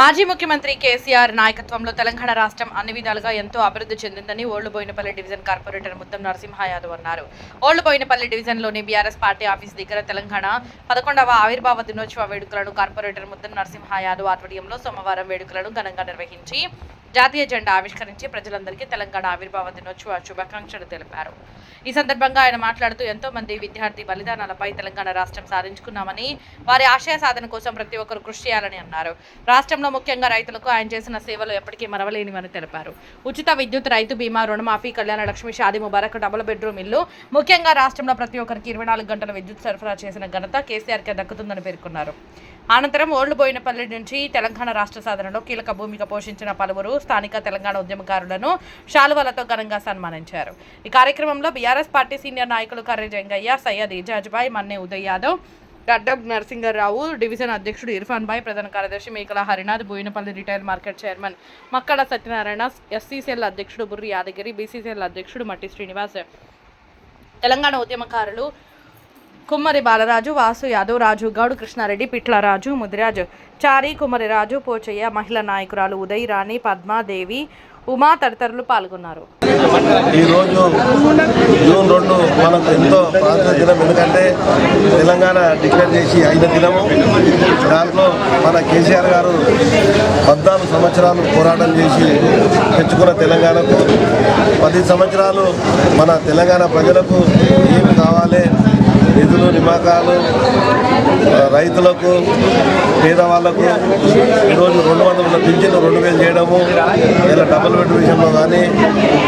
మాజీ ముఖ్యమంత్రి కేసీఆర్ నాయకత్వంలో తెలంగాణ రాష్ట్రం అన్ని విధాలుగా ఎంతో అభివృద్ధి చెందిందని ఓళ్ళుబోయినపల్లి డివిజన్ కార్పొరేటర్ ముద్దం నరసింహ యాదవ్ అన్నారు ఓళ్ళుబోయినపల్లి డివిజన్లోని బీఆర్ఎస్ పార్టీ ఆఫీస్ దగ్గర తెలంగాణ పదకొండవ ఆవిర్భావ దినోత్సవ వేడుకలను కార్పొరేటర్ ముద్దం నరసింహ యాదవ్ ఆధ్వర్యంలో సోమవారం వేడుకలను ఘనంగా నిర్వహించి జాతీయ జెండా ఆవిష్కరించి ప్రజలందరికీ తెలంగాణ ఆవిర్భావ దినోత్సవ శుభాకాంక్షలు తెలిపారు. ఈ సందర్భంగా ఆయన మాట్లాడుతూ ఎంతో మంది విద్యార్థి బలిదానాలపై తెలంగాణ రాష్ట్రం సాధించుకున్నామని వారి ఆశయ సాధన కోసం ప్రతి ఒక్కరు కృషి చేయాలని అన్నారు. రాష్ట్రంలో ముఖ్యంగా రైతులకు ఆయన చేసిన సేవలు ఎప్పటికీ మరవలేనివని తెలిపారు. ఉచిత విద్యుత్ రైతు బీమా రుణమాఫీ కళ్యాణ లక్ష్మి షాది ముబారక్ డబుల్ బెడ్రూమ్ ఇల్లు ముఖ్యంగా రాష్ట్రంలో ప్రతి ఒక్కరికి ఇరవై నాలుగు గంటల విద్యుత్ సరఫరా చేసిన ఘనత కేసీఆర్కే దక్కుతుందని పేర్కొన్నారు. అనంతరం ఓల్డ్బోయినపల్లి నుంచి తెలంగాణ రాష్ట్ర సాధనలో కీలక భూమిక పోషించిన పలువురు స్థానిక తెలంగాణ ఉద్యమకారులను శాలువలతో ఘనంగా సన్మానించారు. ఈ కార్యక్రమంలో బీఆర్ఎస్ పార్టీ సీనియర్ నాయకులు కర్రె జంగయ్య సయ్యద్ ఇజాజ్బాయ్ మన్నే ఉదయ్ యాదవ్ గడ్డం నరసింగరావు డివిజన్ అధ్యక్షుడు ఇర్ఫాన్ భాయ్ ప్రధాన కార్యదర్శి Mekala Harinath Bowenpally retail market chairman Makkada Satyanarayana SCCL అధ్యక్షుడు బుర్రి యాదగిరి బీసీసీఎల్ అధ్యక్షుడు మట్టి శ్రీనివాస్. తెలంగాణ ఉద్యమకారులు కుమ్మరి బాలరాజు వాసు యాదవ్ రాజు గౌడ్ కృష్ణారెడ్డి పిట్లరాజు ముదిరాజు చారి కుమ్మరి రాజు పోచయ్య మహిళా నాయకురాలు ఉదయ్ రాణి పద్మాదేవి ఉమా తదితరులు పాల్గొన్నారు. ఈరోజు జూన్ రెండు మనకు ఎంతో ప్రాంతీయ దినం ఎందుకంటే తెలంగాణ డిక్లేర్ చేసి ఐదు దినము. దాంట్లో మన కేసీఆర్ గారు పద్నాలుగు సంవత్సరాలు పోరాటం చేసి తెచ్చుకున్న తెలంగాణకు పది సంవత్సరాలు మన తెలంగాణ ప్రజలకు ఏమి కావాలి నిధులు నిమ్మకాలు రైతులకు పేదవాళ్ళకు ఈరోజు రెండు వందల పింఛన్లు రెండు వేలు చేయడము ఇలా డబుల్ బెడ్ విషయంలో కానీ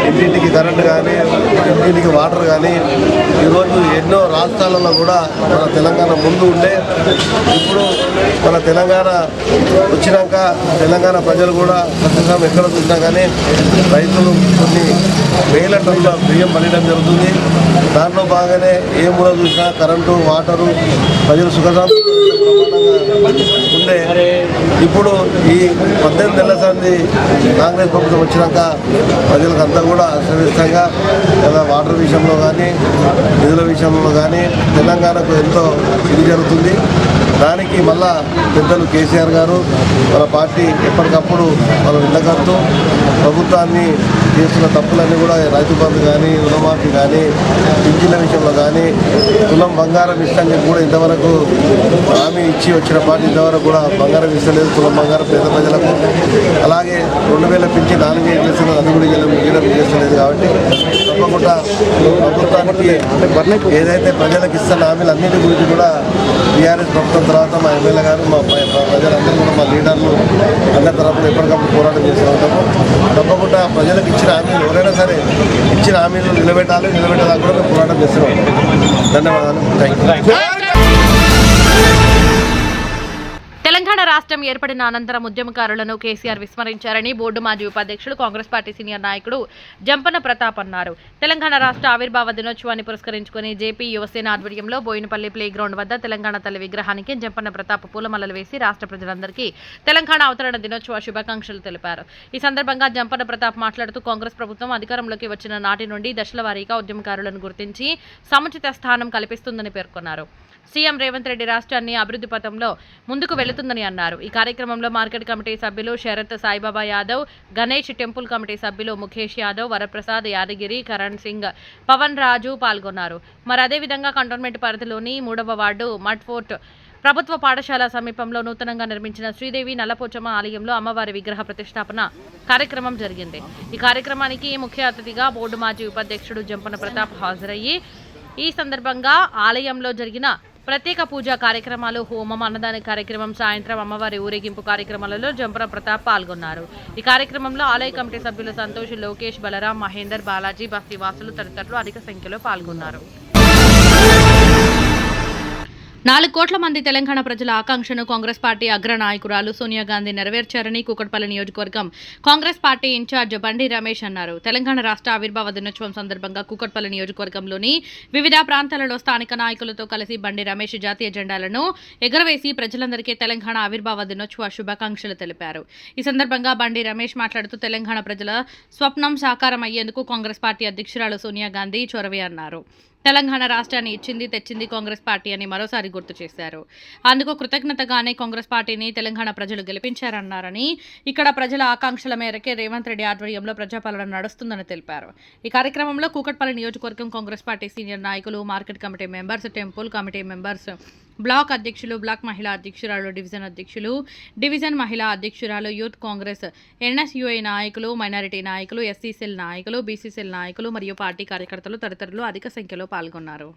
ఇంటింటికి కరెంట్ కానీ ఇంటింటికి వాటర్ కానీ ఈరోజు ఎన్నో రాష్ట్రాలలో కూడా మన తెలంగాణ ముందు ఉండే ఇప్పుడు మన తెలంగాణ వచ్చినాక తెలంగాణ ప్రజలు కూడా ప్రస్తుతం ఎక్కడ చూసినా కానీ రైతులు కొన్ని వేల టన్నుల బియ్యం పండడం జరుగుతుంది. దాంట్లో బాగానే ఏ మూల చూసినా కరెంటు వాటరు ప్రజలు సుఖశాంతి ఉండే. ఇప్పుడు ఈ పద్దెనిమిది నెలల సంది కాంగ్రెస్ ప్రభుత్వం వచ్చినాక ప్రజలకు అంతా కూడా అశ్రమిస్తంగా లేదా వాటర్ విషయంలో కానీ నిధుల విషయంలో కానీ తెలంగాణకు ఎంతో ఇది జరుగుతుంది. దానికి మళ్ళా పెద్దలు కేసీఆర్ గారు మన పార్టీ ఎప్పటికప్పుడు మనం ఇళ్ళకడుతూ ప్రభుత్వాన్ని చేస్తున్న తప్పులన్నీ కూడా రైతు బంధు కానీ రుణమాఫీ కానీ పింఛన్ల విషయంలో కానీ కులం బంగారం ఇష్టం కూడా ఇంతవరకు హామీ ఇచ్చి వచ్చిన పార్టీ ఇంతవరకు కూడా బంగారం ఇస్తలేదు కులం బంగారం పేద ప్రజలకు. అలాగే రెండు వేల పింఛన్ నాలుగు ఏం చేస్తున్నది అది కూడా ఇలా మిగిలిన చేస్తలేదు కాబట్టి తప్పకుండా ప్రభుత్వానికి ఏదైతే ప్రజలకు ఇస్తున్న హామీలు అన్నిటి గురించి కూడా టీఆర్ఎస్ ప్రభుత్వం తర్వాత మా ఎమ్మెల్యే గారు మా ప్రజలందరూ కూడా మా లీడర్లు అందరి తరపున ఎప్పటికప్పుడు పోరాటం చేస్తూ ఉంటాము. తప్పకుండా ప్రజలకు ఇచ్చిన హామీలు ఎవరైనా సరే ఇచ్చిన హామీలు నిలబెట్టాలి. నిలబెట్టాలని కూడా మేము పోరాటం చేస్తున్నాం ధన్యవాదాలు. థ్యాంక్ యూ రాష్ట్రం ఏర్పడిన అనంతరం ఉద్యమకారులను కేసీఆర్ విస్మరించారని బోర్డు మాజీ ఉపాధ్యక్షుడు కాంగ్రెస్ పార్టీ సీనియర్ నాయకుడు జంపన ప్రతాప్ అన్నారు. తెలంగాణ రాష్ట్ర ఆవిర్భావ దినోత్సవాన్ని పురస్కరించుకుని జేపీ యువసేన ఆధ్వర్యంలో బోయినపల్లి ప్లే గ్రౌండ్ వద్ద తెలంగాణ తల్లి విగ్రహానికి జంపన్న ప్రతాప్ పూలమలలు వేసి రాష్ట్ర ప్రజలందరికీ తెలంగాణ అవతరణ దినోత్సవ శుభాకాంక్షలు తెలిపారు. ఈ సందర్భంగా జంపన ప్రతాప్ మాట్లాడుతూ కాంగ్రెస్ ప్రభుత్వం అధికారంలోకి వచ్చిన నాటి నుండి దశల వారీగా ఉద్యమకారులను గుర్తించి సముచిత స్థానం కల్పిస్తుందని పేర్కొన్నారు. సీఎం రేవంత్ రెడ్డి రాష్ట్రాన్ని అభివృద్ధి పథంలో ముందుకు వెళుతుందని అన్నారు. ఈ కార్యక్రమంలో మార్కెట్ కమిటీ సభ్యులు శరత్ సాయిబాబా యాదవ్ గణేష్ టెంపుల్ కమిటీ సభ్యులు ముఖేష్ యాదవ్ వరప్రసాద్ యాదగిరి కరణ్ సింగ్ పవన్ రాజు పాల్గొన్నారు. మరి అదేవిధంగా కంటోన్మెంట్ పరిధిలోని మూడవ వార్డు మడ్ ఫోర్ట్ ప్రభుత్వ పాఠశాల సమీపంలో నూతనంగా నిర్మించిన శ్రీదేవి నల్లపోచమ్మ ఆలయంలో అమ్మవారి విగ్రహ ప్రతిష్టాపన కార్యక్రమం జరిగింది. ఈ కార్యక్రమానికి ముఖ్య అతిథిగా బోర్డు మాజీ ఉపాధ్యక్షుడు జంపన ప్రతాప్ హాజరయ్యి. ఈ సందర్భంగా ఆలయంలో జరిగిన ప్రత్యేక పూజా కార్యక్రమాలు హోమం అన్నదాన కార్యక్రమం సాయంత్రం అమ్మవారి ఊరేగింపు కార్యక్రమాలలో జంపన ప్రతాప్ పాల్గొన్నారు. ఈ కార్యక్రమంలో ఆలయ కమిటీ సభ్యులు సంతోష్ లోకేష్ బలరాం మహేందర్ బాలాజీ బస్తీవాసులు తదితరులు అధిక సంఖ్యలో పాల్గొన్నారు. నాలుగు కోట్ల మంది తెలంగాణ ప్రజల ఆకాంక్షను కాంగ్రెస్ పార్టీ అగ్ర నాయకురాలు సోనియా గాంధీ నెరవేర్చారని కూకట్పల్లి నియోజకవర్గం కాంగ్రెస్ పార్టీ ఇన్ఛార్జ్ బండి రమేష్ అన్నారు. తెలంగాణ రాష్ట్ర ఆవిర్భావ దినోత్సవం సందర్భంగా కూకట్పల్లి నియోజకవర్గంలోని వివిధ ప్రాంతాలలో స్థానిక నాయకులతో కలిసి బండి రమేష్ జాతీయ జెండాలను ఎగరవేసి ప్రజలందరికీ తెలంగాణ ఆవిర్భావ దినోత్సవ శుభాకాంక్షలు తెలిపారు. ఈ సందర్భంగా బండి రమేష్ మాట్లాడుతూ తెలంగాణ ప్రజల స్వప్నం సాకారం అయ్యేందుకు కాంగ్రెస్ పార్టీ అధ్యక్షురాలు సోనియా గాంధీ చొరవే అన్నారు. తెలంగాణ రాష్ట్రాన్ని ఇచ్చింది తెచ్చింది కాంగ్రెస్ పార్టీ అని మరోసారి గుర్తు చేశారు. అందుకు కృతజ్ఞతగానే కాంగ్రెస్ పార్టీని తెలంగాణ ప్రజలు గెలిపించారన్నారని ఇక్కడ ప్రజల ఆకాంక్షల మేరకే రేవంత్ రెడ్డి ఆధ్వర్యంలో ప్రజాపాలన నడుస్తుందని తెలిపారు. ఈ కార్యక్రమంలో కూకట్పల్లి నియోజకవర్గం కాంగ్రెస్ పార్టీ సీనియర్ నాయకులు market committee members temple committee members block అధ్యక్షులు బ్లాక్ మహిళా అధ్యక్షురాలు డివిజన్ అధ్యక్షులు డివిజన్ మహిళా అధ్యక్షురాలు యూత్ కాంగ్రెస్ ఎన్ఎస్యుఐ నాయకులు మైనారిటీ నాయకులు ఎస్సీసీఎల్ నాయకులు బీసీసీఎల్ నాయకులు మరియు పార్టీ కార్యకర్తలు తదితరులు అధిక సంఖ్యలో పాల్గొన్నారు.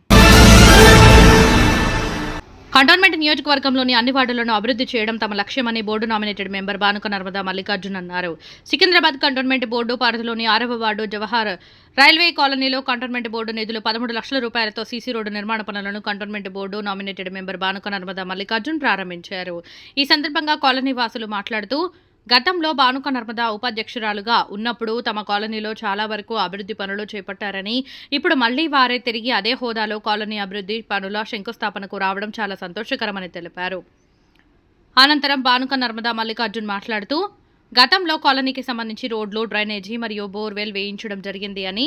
కంటోన్మెంట్ నియోజకవర్గంలోని అన్ని వార్డులను అభివృద్ధి చేయడం తమ లక్ష్యమని board nominated member Banuka Narmada Mallikarjun అన్నారు. సికింద్రాబాద్ కంటోన్మెంట్ బోర్డు పరిధిలోని ఆరవ వార్డు జవహర్ రైల్వే కాలనీలో కంటోన్మెంట్ బోర్డు నిధులు పదమూడు లక్షల రూపాయలతో సీసీ రోడ్డు నిర్మాణ పనులను cantonment board nominated member Banuka Narmada Mallikarjun ప్రారంభించారు. ఈ సందర్భంగా కాలనీ వాసులు మాట్లాడుతూ గతంలో భానుక నర్మదా ఉపాధ్యక్షురాలుగా ఉన్నప్పుడు తమ కాలనీలో చాలా వరకు అభివృద్ధి పనులు చేపట్టారని ఇప్పుడు మళ్ళీ వారే తిరిగి అదే హోదాలో కాలనీ అభివృద్ధి పనుల శంకుస్థాపనకు రావడం చాలా సంతోషకరమని తెలిపారు. అనంతరం భానుక నర్మదా మల్లికార్జున్ మాట్లాడుతూ గతంలో కాలనీకి సంబంధించి రోడ్లు డ్రైనేజీ మరియు బోర్వెల్ వేయించడం జరిగింది అని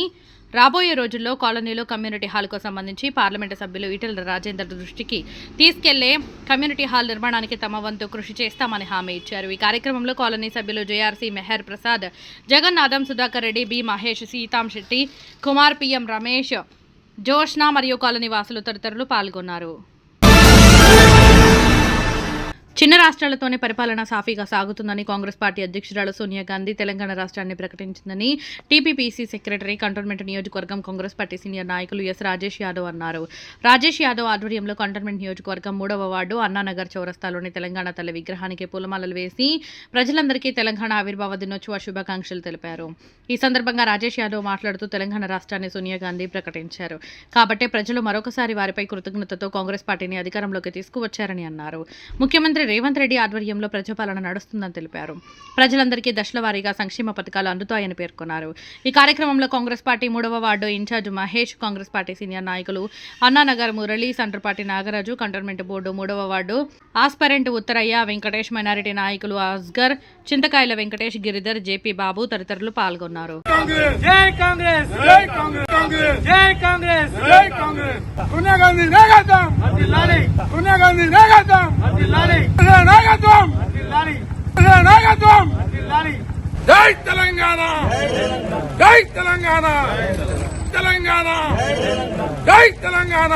రాబోయే రోజుల్లో కాలనీలో కమ్యూనిటీ హాల్కు సంబంధించి పార్లమెంటు సభ్యులు ఈటెల రాజేందర్ దృష్టికి తీసుకెళ్ళే కమ్యూనిటీ హాల్ నిర్మాణానికి తమ వంతు కృషి చేస్తామని హామీ ఇచ్చారు. ఈ కార్యక్రమంలో కాలనీ సభ్యులు JRC Meher Prasad Jagannatham Sudhakar Reddy B Mahesh Seetham Shetty Kumar PM Ramesh Jyoshna మరియు కాలనీ వాసులు తదితరులు పాల్గొన్నారు. రాష్ట్రాలతోనే పరిపాలన సాఫీగా సాగుతుందని కాంగ్రెస్ పార్టీ అధ్యక్షురాలు సోనియా గాంధీ తెలంగాణ రాష్ట్రాన్ని ప్రకటించిందని టీపీపీసీ సెక్రటరీ కంటోన్మెంట్ నియోజకవర్గం కాంగ్రెస్ పార్టీ సీనియర్ నాయకులు ఎస్ రాజేష్ యాదవ్ అన్నారు. రాజేష్ యాదవ్ ఆధ్వర్యంలో కంటోన్మెంట్ నియోజకవర్గం మూడవ వార్డు అన్నానగర్ చౌరస్తాలోని తెలంగాణ తల్లి విగ్రహానికి పూలమాలలు వేసి ప్రజలందరికీ తెలంగాణ ఆవిర్భావ దినోత్సవ శుభాకాంక్షలు తెలిపారు. ఈ సందర్భంగా రాజేష్ యాదవ్ మాట్లాడుతూ తెలంగాణ రాష్ట్రాన్ని సోనియా గాంధీ ప్రకటించారు. కాబట్టే ప్రజలు మరొకసారి వారిపై కృతజ్ఞతతో కాంగ్రెస్ పార్టీని అధికారంలోకి తీసుకువచ్చారని అన్నారు. ముఖ్యమంత్రి రేవంత్ రెడ్డి ఆధ్వర్యంలో ప్రజాపాలన నడుస్తుందని తెలిపారు. ప్రజలందరికీ దశల వారీగా సంక్షేమ పథకాలు అందుతాయని పేర్కొన్నారు. ఈ కార్యక్రమంలో కాంగ్రెస్ పార్టీ మూడవ ward incharge Mahesh Congress party senior నాయకులు అన్నానగర్ మురళి సంటర్పాటి నాగరాజు కంటోన్మెంట్ బోర్డు మూడవ ward aspirant Uttarayya Venkatesh minority నాయకులు అస్గర్ చింతకాయల వెంకటేష్ గిరిధర్ జేపీ బాబు తదితరులు పాల్గొన్నారు. జై కాంగ్రెస్! నాయకత్వం! నాయకత్వం! జై తెలంగాణ! జై తెలంగాణ! తెలంగాణ! జై తెలంగాణ!